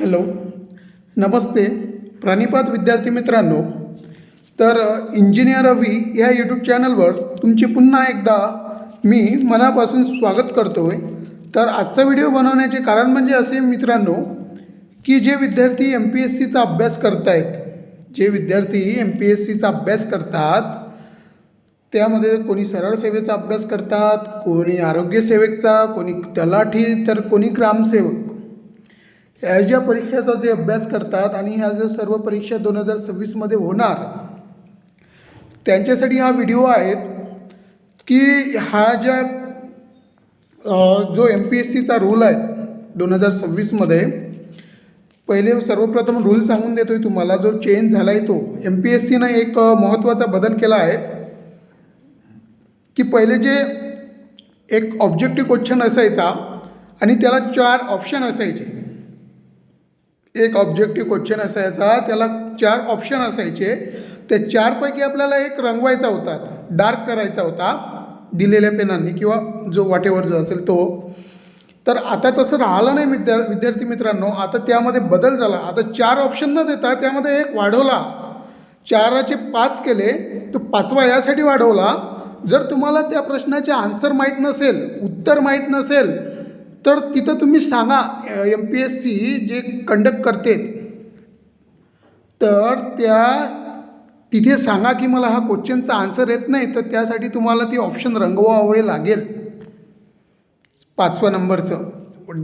Hello नमस्ते. प्राणिपात विद्यार्थी मित्रांनो तर इंजिनियर रवी या यूट्यूब चॅनलवर तुमचे पुन्हा एकदा मी मनापासून स्वागत करतो आहे तर आजचा व्हिडिओ बनवण्याचे कारण म्हणजे असे मित्रांनो की जे विद्यार्थी एम पी एस सीचा अभ्यास करतायत जे विद्यार्थी एम पी एस सीचा अभ्यास करतात त्यामध्ये कोणी सरळ सेवेचा अभ्यास करतात कोणी आरोग्य सेवेचा कोणी तलाठी तर कोणी ग्रामसेवक. ह्या ज्या परीक्षेचा जे अभ्यास करतात आणि ह्या ज्या सर्व परीक्षा दोन हजार सव्वीसमध्ये होणार त्यांच्यासाठी हा व्हिडिओ आहेत की हा ज्या जो एम पी एस सीचा रूल आहे दोन हजार सव्वीसमध्ये पहिले सर्वप्रथम रूल सांगून देतो आहे तुम्हाला जो चेंज झाला आहे तो एम पी एस सीनं एक महत्त्वाचा बदल केला आहे की पहिले जे एक ऑब्जेक्टिव्ह क्वेश्चन असायचा आणि त्याला चार ऑप्शन असायचे. एक ऑब्जेक्टिव्ह क्वेश्चन असायचा त्याला चार ऑप्शन असायचे. ते चारपैकी आपल्याला एक रंगवायचा होता डार्क करायचा होता दिलेल्या पेनांनी किंवा जो वाटेवर जो असेल तो. तर आता तसं राहिलं नाही विद्या विद्यार्थी मित्रांनो आता त्यामध्ये बदल झाला. आता चार ऑप्शन न देता त्यामध्ये एक वाढवला. चाराचे पाच केले तो पाचवा यासाठी वाढवला. जर तुम्हाला त्या प्रश्नाचे आन्सर माहीत नसेल उत्तर माहीत नसेल तर तिथं तुम्ही सांगा एम पी एस सी जे कंडक्ट करते तर त्या तिथे सांगा की मला हा क्वेश्चनचा आन्सर येत नाही तर त्यासाठी तुम्हाला ती ऑप्शन रंगवावे लागेल. पाचव्या नंबरचं.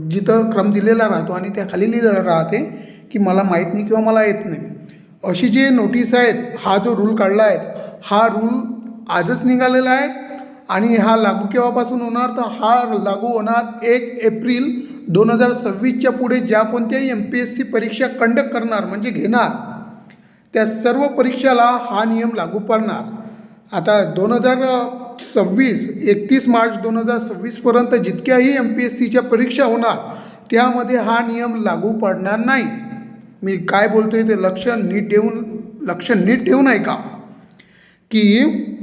जिथं क्रम दिलेला राहतो आणि त्या खाली लिहिलेलं राहते की मला माहीत नाही किंवा मला येत नाही. अशी जे नोटीस आहेत हा जो रूल काढला आहे हा रूल आजच निघालेला आहे? आणि हा लागू केव्हापासून होणार? तर हा लागू होणार एक एप्रिल दोन हजार सव्वीसच्या पुढे ज्या कोणत्याही एम पी एस सी परीक्षा कंडक्ट करणार म्हणजे घेणार. त्या सर्व परीक्षाला हा नियम लागू पडणार. आता दोन हजार सव्वीस एकतीस मार्च दोन हजार सव्वीसपर्यंत जितक्याही एम पी एस सीच्या परीक्षा होणार त्यामध्ये हा नियम लागू पडणार नाही. मी काय बोलतोय ते लक्ष नीट ठेवून लक्ष नीट ठेवून ऐका. की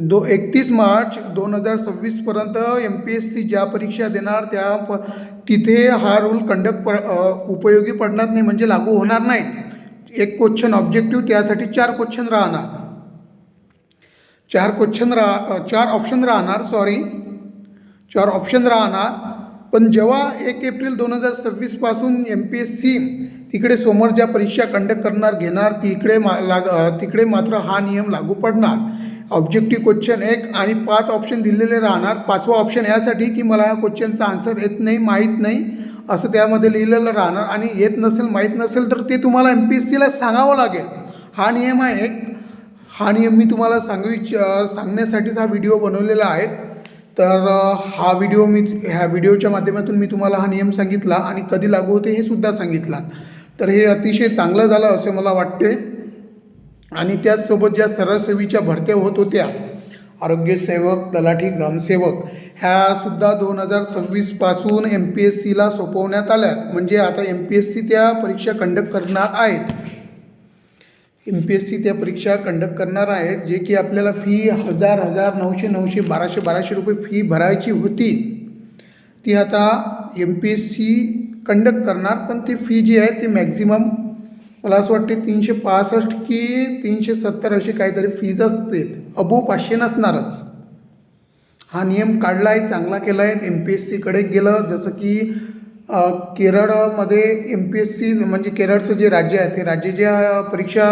दो एकतीस मार्च दोन हजार सव्वीसपर्यंत एम पी एस सी ज्या परीक्षा देणार त्या प तिथे हा रूल कंडक्ट प उपयोगी पडणार नाही म्हणजे लागू होणार नाही एक क्वेश्चन ऑब्जेक्टिव्ह त्यासाठी चार क्वेश्चन राहणार. चार क्वेश्चन राहा चार ऑप्शन राहणार सॉरी चार ऑप्शन राहणार. पण जेव्हा एक एप्रिल दोन हजार सव्वीसपासून एम पी एस सी तिकडे समोर ज्या परीक्षा कंडक्ट करणार घेणार तिकडे मा लाग तिकडे मात्र हा नियम लागू पडणार. ऑब्जेक्टिव्ह क्वेश्चन एक आणि पाच ऑप्शन दिलेले राहणार. पाचवा ऑप्शन यासाठी की मला या क्वेश्चनचा आन्सर येत नाही माहीत नाही असं त्यामध्ये लिहिलेलं राहणार. आणि येत नसेल माहीत नसेल तर ते तुम्हाला एम पी एस सीला सांगावं लागेल. हा नियम आहे एक. हा नियम मी तुम्हाला सांगू इच्छ सांगण्यासाठीच हा व्हिडिओ बनवलेला आहे. तर हा व्हिडिओ मी ह्या व्हिडिओच्या माध्यमातून मी तुम्हाला हा नियम सांगितला आणि कधी लागू होते हे सुद्धा सांगितला. तर हे अतिशय चांगलं झालं असे मला वाटते आणि त्याचसोबत ज्या सरळसेवीच्या भरत्या होत होत्या आरोग्यसेवक तलाठी ग्रामसेवक ह्यासुद्धा दोन हजार सव्वीसपासून एम पी एस सीला सोपवण्यात आल्या म्हणजे आता एम पी एस सी त्या परीक्षा कंडक्ट करणार आहेत. एम पी एस सी त्या परीक्षा कंडक्ट करणार आहेत जे की आपल्याला फी हजार हजार नऊशे नऊशे बाराशे बाराशे रुपये फी भरायची होती. ती आता M P S C conduct करणार पण ती फी जी आहे ती मॅक्झिमम मला असं वाटते तीनशे पासष्ट की तीनशे सत्तर अशी काहीतरी फीज असते अबो पाचशे नसणारच. हा नियम काढला आहे चांगला केला आहे एम पी एस सीकडे गेलं जसं की केरळमध्ये एम पी एस सी म्हणजे केरळचं जे राज्य आहे ते राज्य ज्या परीक्षा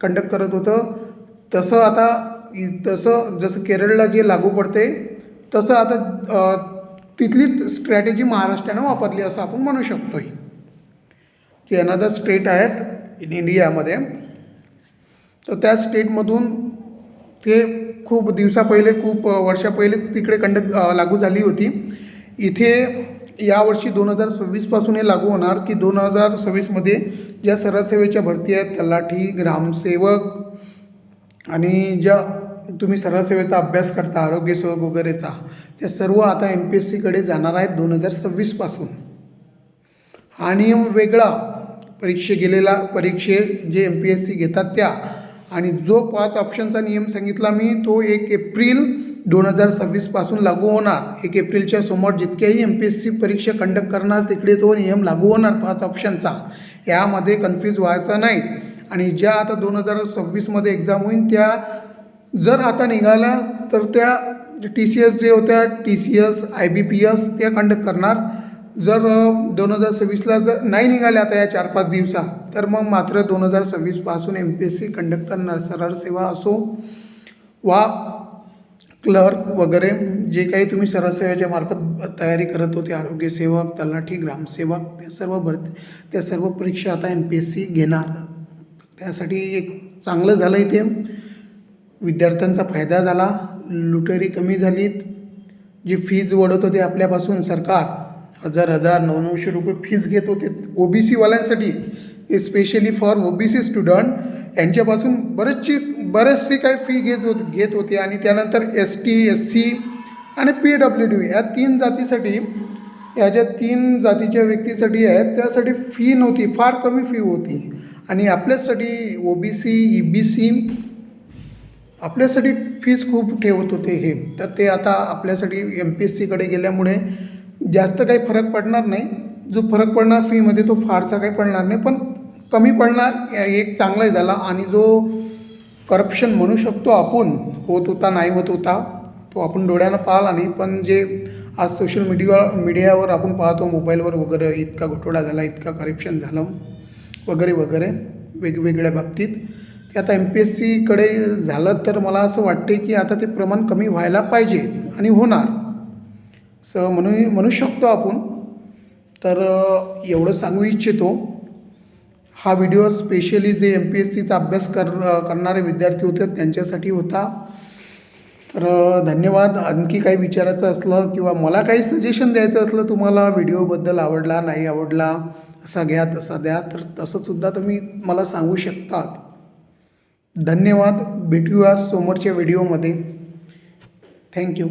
कंडक्ट करत होतं तसं आता तसं जसं केरळला जे लागू पडते तसं आता तिथलीच स्ट्रॅटेजी महाराष्ट्रानं वापरली असं आपण म्हणू शकतो की अनदर स्टेट आहेत इन इंडियामध्ये तर त्या स्टेटमधून ते खूप दिवसा पहिले खूप वर्षा पहिले तिकडे कंडक्ट लागू झाली होती. इथे यावर्षी दोन हजार सव्वीसपासून हे लागू होणार की दोन हजार सव्वीसमध्ये ज्या सरळसेवेच्या भरती आहेत तलाठी ग्रामसेवक आणि ज्या तुम्ही सरळसेवेचा अभ्यास करता आरोग्यसेवक वगैरेचा त्या सर्व आता एम पी एस सीकडे जाणार आहेत दोन हजार सव्वीसपासून हा नियम वेगळा परीक्षे गेलेला परीक्षे जे एम पी एस सी घेतात त्या. आणि जो पाच ऑप्शनचा नियम सांगितला मी तो एक एप्रिल दोन हजार सव्वीसपासून लागू होणार. एक एप्रिलच्या समोर जितक्याही एम पी एस सी परीक्षा कंडक्ट करणार तिकडे तो नियम लागू होणार पाच ऑप्शनचा यामध्ये कन्फ्यूज व्हायचा नाही आणि ज्या आता दोन हजार सव्वीसमध्ये एक्झाम होईल त्या जर आता निघाल्या तर त्या टी सी एस जे होत्या T C S I B P S त्या कंडक्ट करणार. जर दोन हजार सव्वीसला जर नाही निघाल्या आता या चार पाच दिवसात तर मग मात्र दोन हजार सव्वीसपासून एम पी एस सी कंडक्टरना सरळ सेवा असो वा क्लर्क वगैरे जे काही तुम्ही सरळ सेवेच्या मार्फत तयारी करत होते आरोग्य सेवक तलाठी ग्रामसेवक त्या सर्व भरती त्या सर्व परीक्षा आता एम पी एस सी घेणार. त्यासाठी एक चांगलं झालं इथे. विद्यार्थ्यांचा फायदा झाला लुटेरी कमी झालीत. जी फीज वडत होती आपल्यापासून सरकार हजार हजार नऊ नऊशे रुपये फीज घेत होते. O B सीवाल्यांसाठी specially for O B C student यांच्यापासून बरेचशी बरेचसे काही फी घेत होत घेत होते. आणि त्यानंतर एस टी एस सी आणि पी डब्ल्यू डी या तीन जातीसाठी या ज्या तीन जातीच्या व्यक्तीसाठी आहेत त्यासाठी फी नव्हती. फार कमी फी होती. आणि आपल्यासाठी O B C E B C आपल्यासाठी फीज खूप ठेवत होते हे. तर ते आता आपल्यासाठी एम पी एस सीकडे गेल्यामुळे जास्त काही फरक पडणार नाही. जो फरक पडणार फीमध्ये तो फारसा काही पडणार नाही. पण कमी पडणार एक चांगलाही झाला. आणि जो करप्शन म्हणू शकतो आपण होत होता नाही होत होता तो आपण डोळ्यानं पाहिला नाही. पण जे आज सोशल मीडिया मीडियावर आपण पाहतो मोबाईलवर वगैरे इतका घोटाळा झाला इतका करप्शन झालं वगैरे वगैरे वेगवेगळ्या बाबतीत. ते आता एम पी एस सीकडे झालं तर मला असं वाटते की आता ते प्रमाण कमी व्हायला पाहिजे आणि होणार. असं म्हणू म्हणू शकतो आपण. तर एवढं सांगू इच्छितो. हा व्हिडिओ स्पेशली जे एम पी एस सीचा अभ्यास कर करणारे विद्यार्थी होते त्यांच्यासाठी होता. तर धन्यवाद. आणखी काही विचारायचं असलं किंवा मला काही सजेशन द्यायचं असलं तुम्हाला व्हिडिओबद्दल आवडला नाही आवडला असा घ्या तसा द्या. तर तसंसुद्धा तुम्ही मला सांगू शकतात. धन्यवाद. भेटूया समोरच्या व्हिडिओमध्ये. थँक्यू